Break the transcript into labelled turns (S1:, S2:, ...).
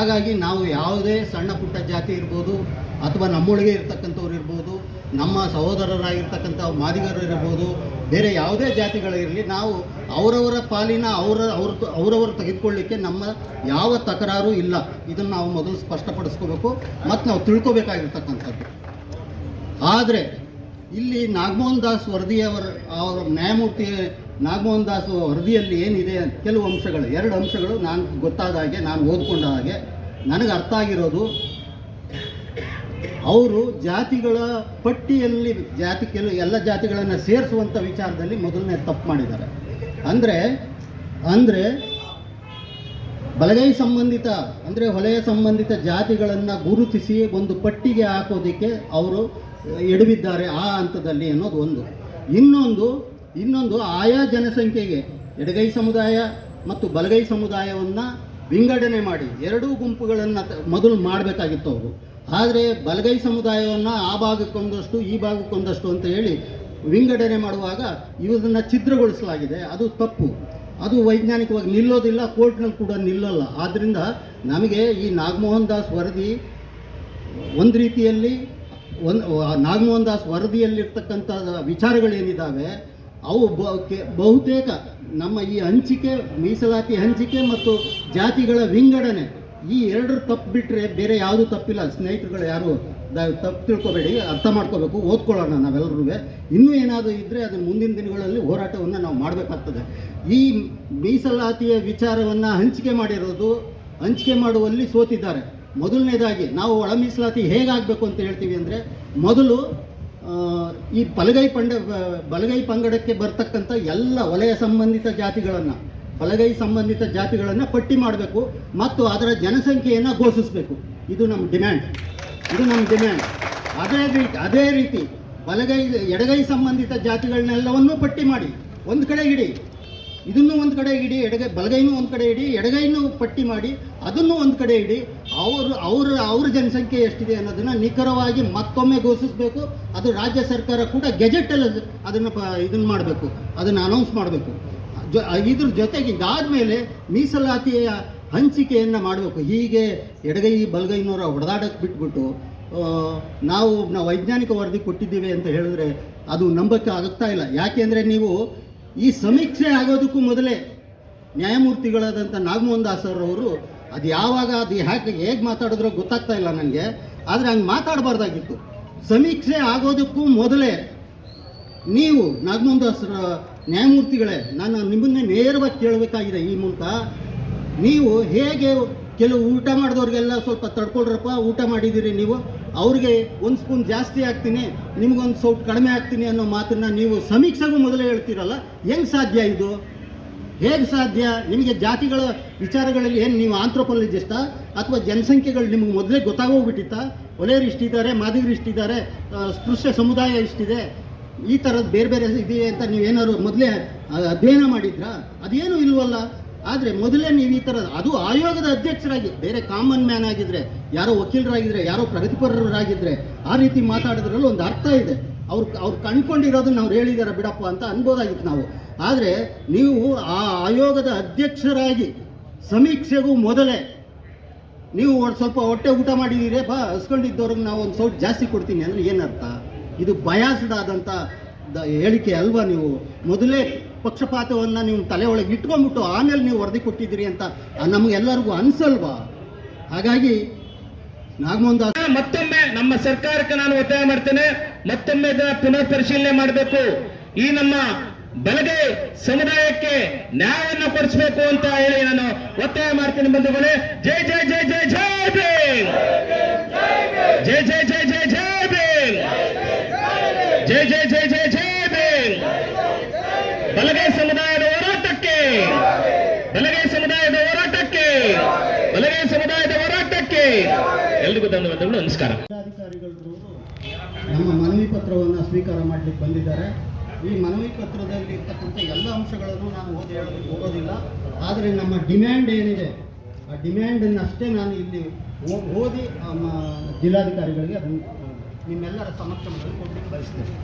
S1: ಹಾಗಾಗಿ ನಾವು ಯಾವುದೇ ಸಣ್ಣ ಪುಟ್ಟ ಜಾತಿ ಇರ್ಬೋದು ಅಥವಾ ನಮ್ಮೊಳಗೆ ಇರ್ತಕ್ಕಂಥವ್ರು ಇರ್ಬೋದು, ನಮ್ಮ ಸಹೋದರರಾಗಿರ್ತಕ್ಕಂಥ ಮಾದಿಗರು ಇರ್ಬೋದು, ಬೇರೆ ಯಾವುದೇ ಜಾತಿಗಳಿರಲಿ ನಾವು ಅವರವರ ಪಾಲಿನ ಅವರ ಅವ್ರ ಅವರವರು ತೆಗೆದುಕೊಳ್ಳಿಕ್ಕೆ ನಮ್ಮ ಯಾವ ತಕರಾರು ಇಲ್ಲ. ಇದನ್ನು ನಾವು ಮೊದಲು ಸ್ಪಷ್ಟಪಡಿಸ್ಕೋಬೇಕು ಮತ್ತು ನಾವು ತಿಳ್ಕೊಬೇಕಾಗಿರ್ತಕ್ಕಂಥದ್ದು. ಆದರೆ ಇಲ್ಲಿ ನಾಗಮೋಹನ್ ದಾಸ್ ವರದಿಯವರ, ಅವರ ನ್ಯಾಯಮೂರ್ತಿ ನಾಗಮೋಹನ್ ದಾಸ್ ವರದಿಯಲ್ಲಿ ಏನಿದೆ ಕೆಲವು ಅಂಶಗಳು, ಎರಡು ಅಂಶಗಳು ನಾನು ಗೊತ್ತಾದ ಹಾಗೆ, ನಾನು ಓದ್ಕೊಂಡ ಹಾಗೆ ನನಗೆ ಅರ್ಥ ಆಗಿರೋದು, ಅವರು ಜಾತಿಗಳ ಪಟ್ಟಿಯಲ್ಲಿ, ಜಾತಿ ಕೆಲವು, ಎಲ್ಲ ಜಾತಿಗಳನ್ನು ಸೇರಿಸುವಂಥ ವಿಚಾರದಲ್ಲಿ ಮೊದಲನೇ ತಪ್ಪು ಮಾಡಿದ್ದಾರೆ. ಅಂದರೆ ಅಂದರೆ ಬಲಗೈ ಸಂಬಂಧಿತ, ಅಂದರೆ ಹೊಲೆಯ ಸಂಬಂಧಿತ ಜಾತಿಗಳನ್ನು ಗುರುತಿಸಿ ಒಂದು ಪಟ್ಟಿಗೆ ಹಾಕೋದಕ್ಕೆ ಅವರು ಎಡವಿದ್ದಾರೆ ಆ ಹಂತದಲ್ಲಿ ಅನ್ನೋದು ಒಂದು. ಇನ್ನೊಂದು ಇನ್ನೊಂದು ಆಯಾ ಜನಸಂಖ್ಯೆಗೆ ಎಡಗೈ ಸಮುದಾಯ ಮತ್ತು ಬಲಗೈ ಸಮುದಾಯವನ್ನು ವಿಂಗಡಣೆ ಮಾಡಿ ಎರಡೂ ಗುಂಪುಗಳನ್ನು ಮೊದಲು ಮಾಡಬೇಕಾಗಿತ್ತು ಅವರು. ಆದರೆ ಬಲಗೈ ಸಮುದಾಯವನ್ನು ಆ ಭಾಗಕ್ಕೊಂದಷ್ಟು ಈ ಭಾಗಕ್ಕೊಂದಷ್ಟು ಅಂತ ಹೇಳಿ ವಿಂಗಡಣೆ ಮಾಡುವಾಗ ಇವರನ್ನು ಛಿದ್ರಗೊಳಿಸಲಾಗಿದೆ. ಅದು ತಪ್ಪು. ಅದು ವೈಜ್ಞಾನಿಕವಾಗಿ ನಿಲ್ಲೋದಿಲ್ಲ, ಕೋರ್ಟ್ನಲ್ಲಿ ಕೂಡ ನಿಲ್ಲಲ್ಲ. ಆದ್ದರಿಂದ ನಮಗೆ ಈ ನಾಗಮೋಹನ್ ದಾಸ್ ವರದಿ ಒಂದು ರೀತಿಯಲ್ಲಿ, ಒಂದು ನಾಗಮೋಹನ್ ದಾಸ್ ವರದಿಯಲ್ಲಿರ್ತಕ್ಕಂಥ ವಿಚಾರಗಳೇನಿದ್ದಾವೆ ಅವು ಬಹುತೇಕ ನಮ್ಮ ಈ ಹಂಚಿಕೆ, ಮೀಸಲಾತಿ ಹಂಚಿಕೆ ಮತ್ತು ಜಾತಿಗಳ ವಿಂಗಡಣೆ, ಈ ಎರಡರ ತಪ್ಪು ಬಿಟ್ಟರೆ ಬೇರೆ ಯಾವುದು ತಪ್ಪಿಲ್ಲ. ಸ್ನೇಹಿತರುಗಳು ಯಾರು ತಪ್ಪು ತಿಳ್ಕೊಬೇಡಿ, ಅರ್ಥ ಮಾಡ್ಕೋಬೇಕು, ಓದ್ಕೊಳ್ಳೋಣ ನಾವೆಲ್ಲರೂ ಇನ್ನೂ ಏನಾದರೂ ಇದ್ದರೆ ಅದು ಮುಂದಿನ ದಿನಗಳಲ್ಲಿ ಹೋರಾಟವನ್ನು ನಾವು ಮಾಡಬೇಕಾಗ್ತದೆ. ಈ ಮೀಸಲಾತಿಯ ವಿಚಾರವನ್ನು ಹಂಚಿಕೆ ಮಾಡಿರೋದು, ಹಂಚಿಕೆ ಮಾಡುವಲ್ಲಿ ಸೋತಿದ್ದಾರೆ. ಮೊದಲನೇದಾಗಿ ನಾವು ಒಳ ಮೀಸಲಾತಿ ಹೇಗಾಗಬೇಕು ಅಂತ ಹೇಳ್ತೀವಿ ಅಂದರೆ, ಮೊದಲು ಈ ಬಲಗೈ ಪಂಡ ಬಲಗೈ ಪಂಗಡಕ್ಕೆ ಬರ್ತಕ್ಕಂಥ ಎಲ್ಲ ವಲಯ ಸಂಬಂಧಿತ ಜಾತಿಗಳನ್ನು, ಬಲಗೈ ಸಂಬಂಧಿತ ಜಾತಿಗಳನ್ನು ಪಟ್ಟಿ ಮಾಡಬೇಕು ಮತ್ತು ಅದರ ಜನಸಂಖ್ಯೆಯನ್ನು ಘೋಷಿಸಬೇಕು. ಇದು ನಮ್ಮ ಡಿಮ್ಯಾಂಡ್. ಇದು ನಮ್ಮ ಡಿಮ್ಯಾಂಡ್. ಅದೇ ರೀತಿ ಅದೇ ರೀತಿ ಬಲಗೈ, ಎಡಗೈ ಸಂಬಂಧಿತ ಜಾತಿಗಳನ್ನೆಲ್ಲವನ್ನೂ ಪಟ್ಟಿ ಮಾಡಿ. ಒಂದು ಕಡೆ ಇಡಿ. ಇದನ್ನು ಒಂದು ಕಡೆ ಇಡಿ, ಎಡಗೈ, ಬಲಗೈನೂ ಒಂದು ಕಡೆ ಇಡಿ, ಎಡಗೈನೂ ಪಟ್ಟಿ ಮಾಡಿ, ಅದನ್ನು ಒಂದು ಕಡೆ ಇಡಿ. ಅವರು, ಅವರ, ಅವ್ರ ಜನಸಂಖ್ಯೆ ಎಷ್ಟಿದೆ ಅನ್ನೋದನ್ನು ನಿಖರವಾಗಿ ಮತ್ತೊಮ್ಮೆ ಘೋಷಿಸಬೇಕು. ಅದು ರಾಜ್ಯ ಸರ್ಕಾರ ಕೂಡ ಗೆಜೆಟಲ್ಲಿ ಅದನ್ನು ಪ ಇದನ್ನು ಮಾಡಬೇಕು, ಅದನ್ನು ಅನೌನ್ಸ್ ಮಾಡಬೇಕು. ಜೊ ಇದ್ರ ಜೊತೆಗೆ ಇದಾದಮೇಲೆ ಮೀಸಲಾತಿಯ ಹಂಚಿಕೆಯನ್ನು ಮಾಡಬೇಕು. ಹೀಗೆ ಎಡಗೈ ಬಲಗೈನವರ ಹೊಡೆದಾಡಕ್ಕೆ ಬಿಟ್ಬಿಟ್ಟು ನಾವು ನಾವು ವೈಜ್ಞಾನಿಕ ವರದಿ ಕೊಟ್ಟಿದ್ದೀವಿ ಅಂತ ಹೇಳಿದ್ರೆ ಅದು ನಂಬಕ್ಕೆ ಆಗುತ್ತಾ ಇಲ್ಲ. ಯಾಕೆಂದರೆ ನೀವು ಈ ಸಮೀಕ್ಷೆ ಆಗೋದಕ್ಕೂ ಮೊದಲೇ ನ್ಯಾಯಮೂರ್ತಿಗಳಾದಂಥ ನಾಗಮೋಹನ್ ದಾಸ್ ಅದು ಯಾವಾಗ ಅದು ಯಾಕೆ ಹೇಗೆ ಮಾತಾಡಿದ್ರೋ ಗೊತ್ತಾಗ್ತಾ ಇಲ್ಲ ನನಗೆ. ಆದರೆ ಹಂಗೆ ಮಾತಾಡಬಾರ್ದಾಗಿತ್ತು. ಸಮೀಕ್ಷೆ ಆಗೋದಕ್ಕೂ ಮೊದಲೇ ನೀವು ನಾಗಮೋಹನ್ ನ್ಯಾಯಮೂರ್ತಿಗಳೇ, ನಾನು ನಿಮ್ಮನ್ನೇ ನೇರವಾಗಿ ಕೇಳಬೇಕಾಗಿದೆ ಈ ಮೂಲಕ. ನೀವು ಹೇಗೆ ಕೆಲವು ಊಟ ಮಾಡಿದವ್ರಿಗೆಲ್ಲ ಸ್ವಲ್ಪ ತಡ್ಕೊಳ್ರಪ್ಪ, ಊಟ ಮಾಡಿದ್ದೀರಿ ನೀವು? ಅವ್ರಿಗೆ ಒಂದು ಸ್ಪೂನ್ ಜಾಸ್ತಿ ಹಾಕ್ತೀನಿ, ನಿಮ್ಗೊಂದು ಸೌಟ್ ಕಡಿಮೆ ಹಾಕ್ತೀನಿ ಅನ್ನೋ ಮಾತನ್ನು ನೀವು ಸಮೀಕ್ಷೆಗೂ ಮೊದಲೇ ಹೇಳ್ತೀರಲ್ಲ? ಹೆಂಗೆ ಸಾಧ್ಯ ಇದು? ಹೇಗೆ ಸಾಧ್ಯ? ನಿಮಗೆ ಜಾತಿಗಳ ವಿಚಾರಗಳಲ್ಲಿ ಏನು ನೀವು ಆಂಥ್ರೋಪಾಲಜಿಸ್ಟಾ ಅಥವಾ ಜನಸಂಖ್ಯೆಗಳು ನಿಮಗೆ ಮೊದಲೇ ಗೊತ್ತಾಗೋಗ್ಬಿಟ್ಟಿತ್ತಾ? ಒಲೆಯರು ಇಷ್ಟಿದ್ದಾರೆ, ಮಾದಿಗರು ಇಷ್ಟಿದ್ದಾರೆ ಸ್ಪೃಶ್ಯ ಸಮುದಾಯ ಇಷ್ಟಿದೆ, ಈ ಥರದ್ದು ಬೇರೆ ಬೇರೆ ಇದೆಯೇ ಅಂತ ನೀವೇನಾದ್ರು ಮೊದಲೇ ಅಧ್ಯಯನ ಮಾಡಿದ್ರಾ? ಅದೇನು ಇಲ್ವಲ್ಲ. ಆದರೆ ಮೊದಲೇ ನೀವು ಈ ಥರ ಅದು ಆಯೋಗದ ಅಧ್ಯಕ್ಷರಾಗಿ, ಬೇರೆ ಕಾಮನ್ ಮ್ಯಾನ್ ಆಗಿದ್ರೆ, ಯಾರೋ ವಕೀಲರಾಗಿದ್ರೆ, ಯಾರೋ ಪ್ರಗತಿಪರರಾಗಿದ್ರೆ, ಆ ರೀತಿ ಮಾತಾಡೋದ್ರಲ್ಲೂ ಒಂದು ಅರ್ಥ ಇದೆ. ಅವ್ರು ಅವ್ರು ಕಂಡ್ಕೊಂಡಿರೋದನ್ನ ಅವ್ರು ಹೇಳಿದಾರೆ ಬಿಡಪ್ಪ ಅಂತ ಅನ್ಬೋದಾಗಿತ್ತು ನಾವು. ಆದರೆ ನೀವು ಆ ಆಯೋಗದ ಅಧ್ಯಕ್ಷರಾಗಿ ಸಮೀಕ್ಷೆಗೂ ಮೊದಲೇ ನೀವು ಸ್ವಲ್ಪ ಹೊಟ್ಟೆ ಊಟ ಮಾಡಿದ್ದೀರಿ ಬಾ ಹಸ್ಕೊಂಡಿದ್ದವ್ರಿಗೆ ನಾವು ಒಂದು ಸೌಟ್ ಜಾಸ್ತಿ ಕೊಡ್ತೀನಿ ಅಂದರೆ ಏನರ್ಥ? ಇದು ಬಯಾಸ್ಡ್ ಆದಂಥ ಹೇಳಿಕೆ ಅಲ್ವಾ ನೀವು? ಮೊದಲೇ ಪಕ್ಷಪಾತವನ್ನು ನೀವು ತಲೆ ಒಳಗೆ ಇಟ್ಕೊಂಡ್ಬಿಟ್ಟು ಆಮೇಲೆ ನೀವು ವರದಿ ಕೊಟ್ಟಿದ್ದೀರಿ ಅಂತ ನಮಗೆಲ್ಲರಿಗೂ ಅನ್ಸಲ್ವಾ? ಹಾಗಾಗಿ
S2: ಮತ್ತೊಮ್ಮೆ ನಮ್ಮ ಸರ್ಕಾರಕ್ಕೆ ನಾನು ಒತ್ತಾಯ ಮಾಡ್ತೇನೆ. ಮತ್ತೊಮ್ಮೆ ಇದನ್ನ ಪುನರ್ ಪರಿಶೀಲನೆ ಮಾಡಬೇಕು. ಈ ನಮ್ಮ ಬಲಗೈ ಸಮುದಾಯಕ್ಕೆ ನ್ಯಾಯವನ್ನು ಕೊಡಿಸಬೇಕು ಅಂತ ಹೇಳಿ ನಾನು ಒತ್ತಾಯ ಮಾಡ್ತೇನೆ ಬಂಧುಗಳೇ. ಜೈ ಜೈ ಜೈ ಜೈ ಜೈ ಭೀಮ್ ಜೈ ಜೈ ಜೈ ಜೈ ಜೈ ಭೀಮ್ ಜೈ ಜೈ ಜೈ ಜೈ ಜೈ ಭೀಮ್ ಬಲಗೈ ಸಮುದಾಯದ ಹೋರಾಟಕ್ಕೆ ಬಲಗೈ ಸಮುದಾಯದ ಹೋರಾಟಕ್ಕೆ ಬಲಗೈ ಸಮುದಾಯದ ಹೋರಾಟಕ್ಕೆ ಧನ್ಯವಾದಗಳು ನಮಸ್ಕಾರ.
S1: ನಮ್ಮ ಮನವಿ ಪತ್ರವನ್ನು ಸ್ವೀಕಾರ ಮಾಡಲಿಕ್ಕೆ ಬಂದಿದ್ದಾರೆ. ಈ ಮನವಿ ಪತ್ರದಲ್ಲಿ ಇರ್ತಕ್ಕಂಥ ಎಲ್ಲ ಅಂಶಗಳನ್ನು ನಾನು ಓದಿ ಹೋಗೋದಿಲ್ಲ. ಆದರೆ ನಮ್ಮ ಡಿಮ್ಯಾಂಡ್ ಏನಿದೆ, ಆ ಡಿಮ್ಯಾಂಡನ್ನಷ್ಟೇ ನಾನು ಇಲ್ಲಿ ಓದಿ ಜಿಲ್ಲಾಧಿಕಾರಿಗಳಿಗೆ ಅದನ್ನು ನಿಮ್ಮೆಲ್ಲರ ಸಮಕ್ಷಮದಲ್ಲಿ ಕೊಡಲಿಕ್ಕೆ ಬಯಸ್ತೇನೆ.